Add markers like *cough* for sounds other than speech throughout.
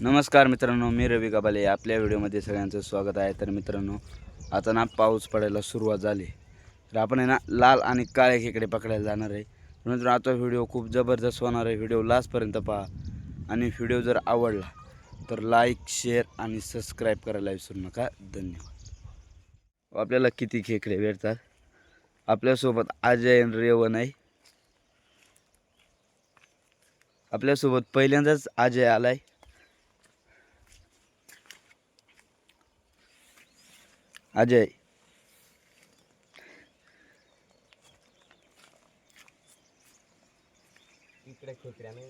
नमस्कार मित्रांनो मी रवी कबाले आपल्या व्हिडिओमध्ये सगळ्यांचं स्वागत आहे. तर मित्रांनो आता ना पाऊस पडायला सुरुवात झाली. तर आपण आहे ना लाल आणि काळे खेकडे पकडायला जाणार आहे. तर मित्रांनो आता व्हिडिओ खूप जबरदस्त होणार आहे. व्हिडिओ लास्टपर्यंत पहा. आणि व्हिडिओ जर आवडला तर लाईक शेअर आणि सबस्क्राईब करायला विसरू नका. धन्यवाद. आपल्याला किती खेकडे भेटतात? आपल्यासोबत अजय आणि आहे. आपल्यासोबत पहिल्यांदाच अजय आलाय. अजय.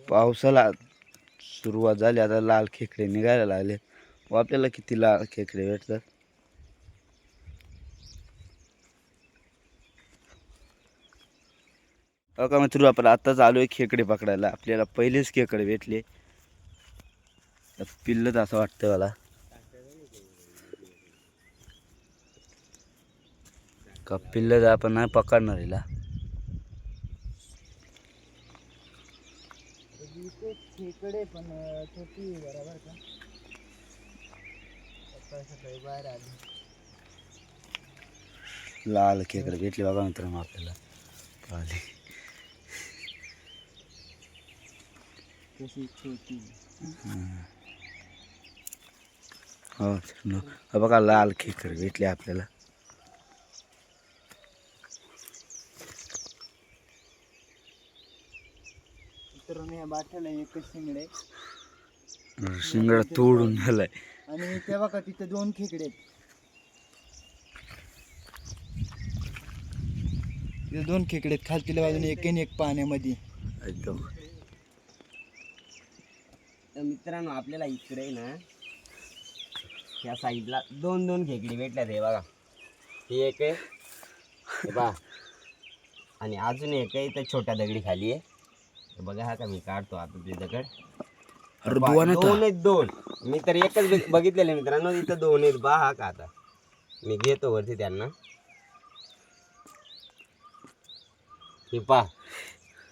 पावसाला सुरुवात झाली आता लाल खेकडे निघायला लागले. व आपल्याला किती लाल खेकडे भेटतात? हो का मित्र आपण आत्ताच आलो आहे खेकडे पकडायला. आपल्याला पहिलेच खेकडे भेटले. त्यात पिल्लत असं वाटतं मला. का पिल्लत आपण नाही पकडणार हिला. लाल खेकडे भेटले बघा मित्रांनो आपल्याला. पाहिले हो बघा लाल खेकडे भेटले आपल्याला. बाठ्याला एकच शिंगडे. शिंगडा तोडून झालाय आणि ते बघा तिथे दोन खेकडे आहेत. तिथे दोन खेकडे आहेत. खालतीला बाजूने एक आणि एक पाण्यामध्ये. एकदम. तर मित्रांनो आपल्याला इकडे ना या साईडला दोन दोन खेकडी भेटल्यात हे बघा. ही एक आहे बघा आणि अजून एक आहे इथं छोट्या दगडी खाली आहे. बघा हा का मी काढतो आता ते दगड. अरे दोन दोन आहेत दोन. मी तर एकच बघ- बघितलेले मित्रांनो इथं दोन आहेत. बा हा का आता. मी घेतो वरती त्यांना. हे पा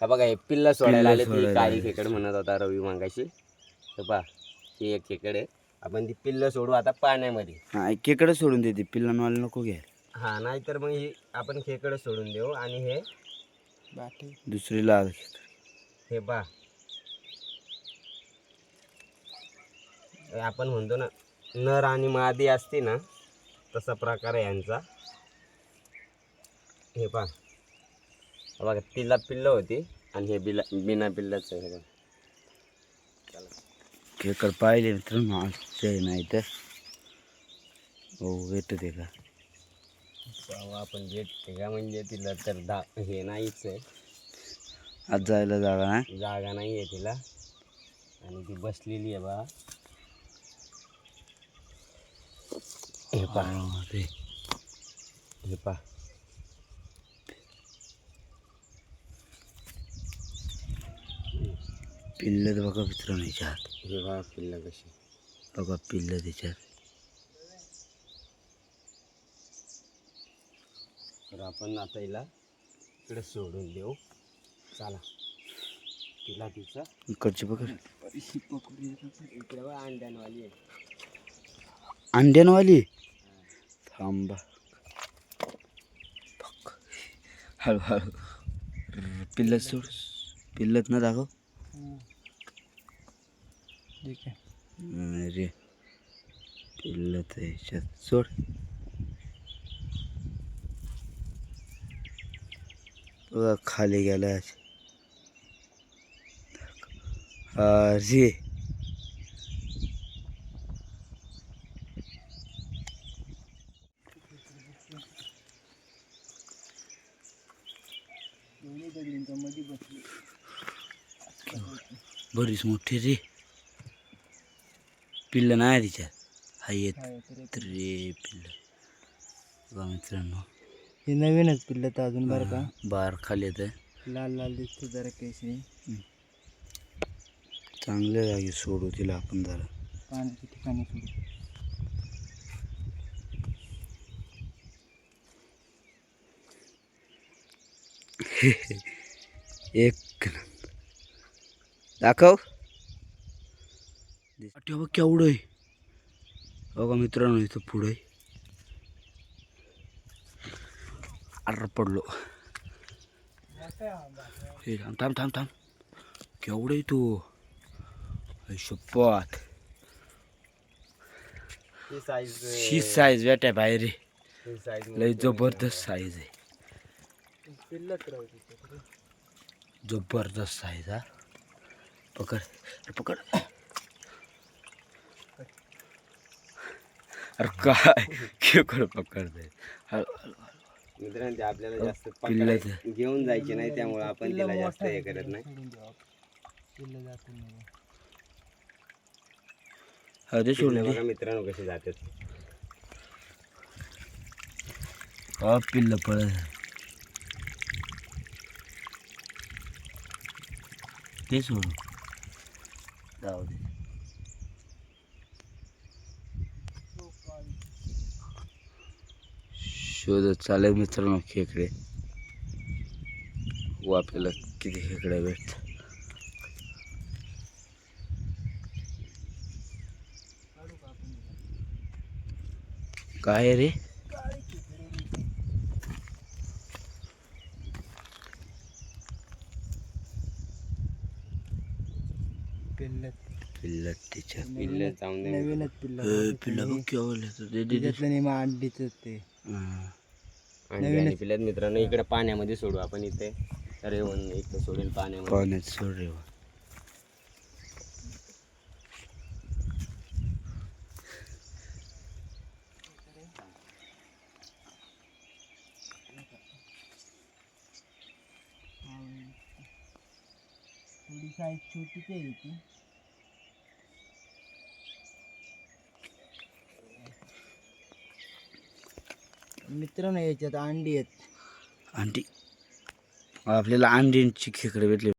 हा बघा हे पिल्ल सोडायला आले ती काळी आले. खेकड म्हणत होता रवी मागाशी. हे पा ही एक खेकड आहे. आपण ती पिल्ल सोडू आता पाण्यामध्ये. हा खेकडे सोडून देते पिल्लांवाले नको घ्या. हा नाहीतर मग ही आपण खेकड सोडून देऊ. आणि हे दुसरी लाल खेकडे. हे पा आपण म्हणतो ना नर आणि मादी असते ना तसा प्रकार आहे यांचा. हे पा बघा तिला पिल्लं होती आणि हे बिला बिना पिल्लाचं आहे हे बघा. पाहिले मित्रांनो आजचे नाही तर. हो भेटत ते का? पाहू आपण भेटते का म्हणजे तिला तर दा हे नाहीच आहे. आज जायला जागा नाही. जागा नाही आहे तिला. आणि ती बसलेली आहे बा. हे पा. अरे हे पा. पिल्ल बघा मित्रांनो ह्याच्यात हे पिल्लं कशी. बघा पिल्ल त्याच्यात. तर आपण आता हिला इकडे सोडून देऊ. चला. तिला तिचं. इकडची बघा. इकडे बा अंड्यांवाली आहे. अंड्यानवाली थांबा. फक. हळू हळू पिल्लत सोड. पिल्लत ना दाखव. ठीक आहे. अरे. पिल्लत आहे ह्याच्यात सोड. बघा खाली गेला बसली बरीच मोठी रे. पिल्लं नाही तिच्यात. हा येत रे पिल्लं. बघा मित्रांनो. हे नवीनच पिल्लं तर अजून बरं का? बार खाली येत लाल लाल दिसते जरा केसरी चांगल्या जागी सोडू तिला आपण जरा. पाण्याच्या ठिकाणी सोडू? *laughs* एक दाखव. तेव्हा केवढं आहे. बघा मित्रांनो इथं पुढं अर्र पडलो. हे थांब थांब थांब थांब. केवढं आहे तू? शपथ ही साईज ही साईज बाहेर आहे ही लई जबरदस्त साईज आहे जबरदस्त साईज हा पकड अरे पकड अरे काय खेकड पकडते मित्रांनो ते आपल्याला जास्त पिल्लाचं. पकडाय- घेऊन जायचे नाही त्यामुळे आपण तिला जास्त हे करत. पिल्लं नाही. हा दे बघा मित्रांनो कसे जातात. हा पिल्ल पळ ते सोडू जाऊ दे. शोधत चालेल मित्रांनो खेकडे. व आपल्याला किती खेकडे भेटतात. काय रे? पिल्लत. पिल्ल तिच्या. पिल्लं नवीनच पिल्ल पिल्ला बघ अंडीच ते. हा. मित्रांनो इकडे पाण्यामध्ये सोडू आपण इथे. रेवण इकडे सोडेल पाण्यामध्ये. पाण्यात सोड रे बा. थोडी साईज छोटीच आहे ती? मित्रांनो याच्यात अंडी आहेत. अंडी? आपल्याला अंडींची खेकडे भेटली.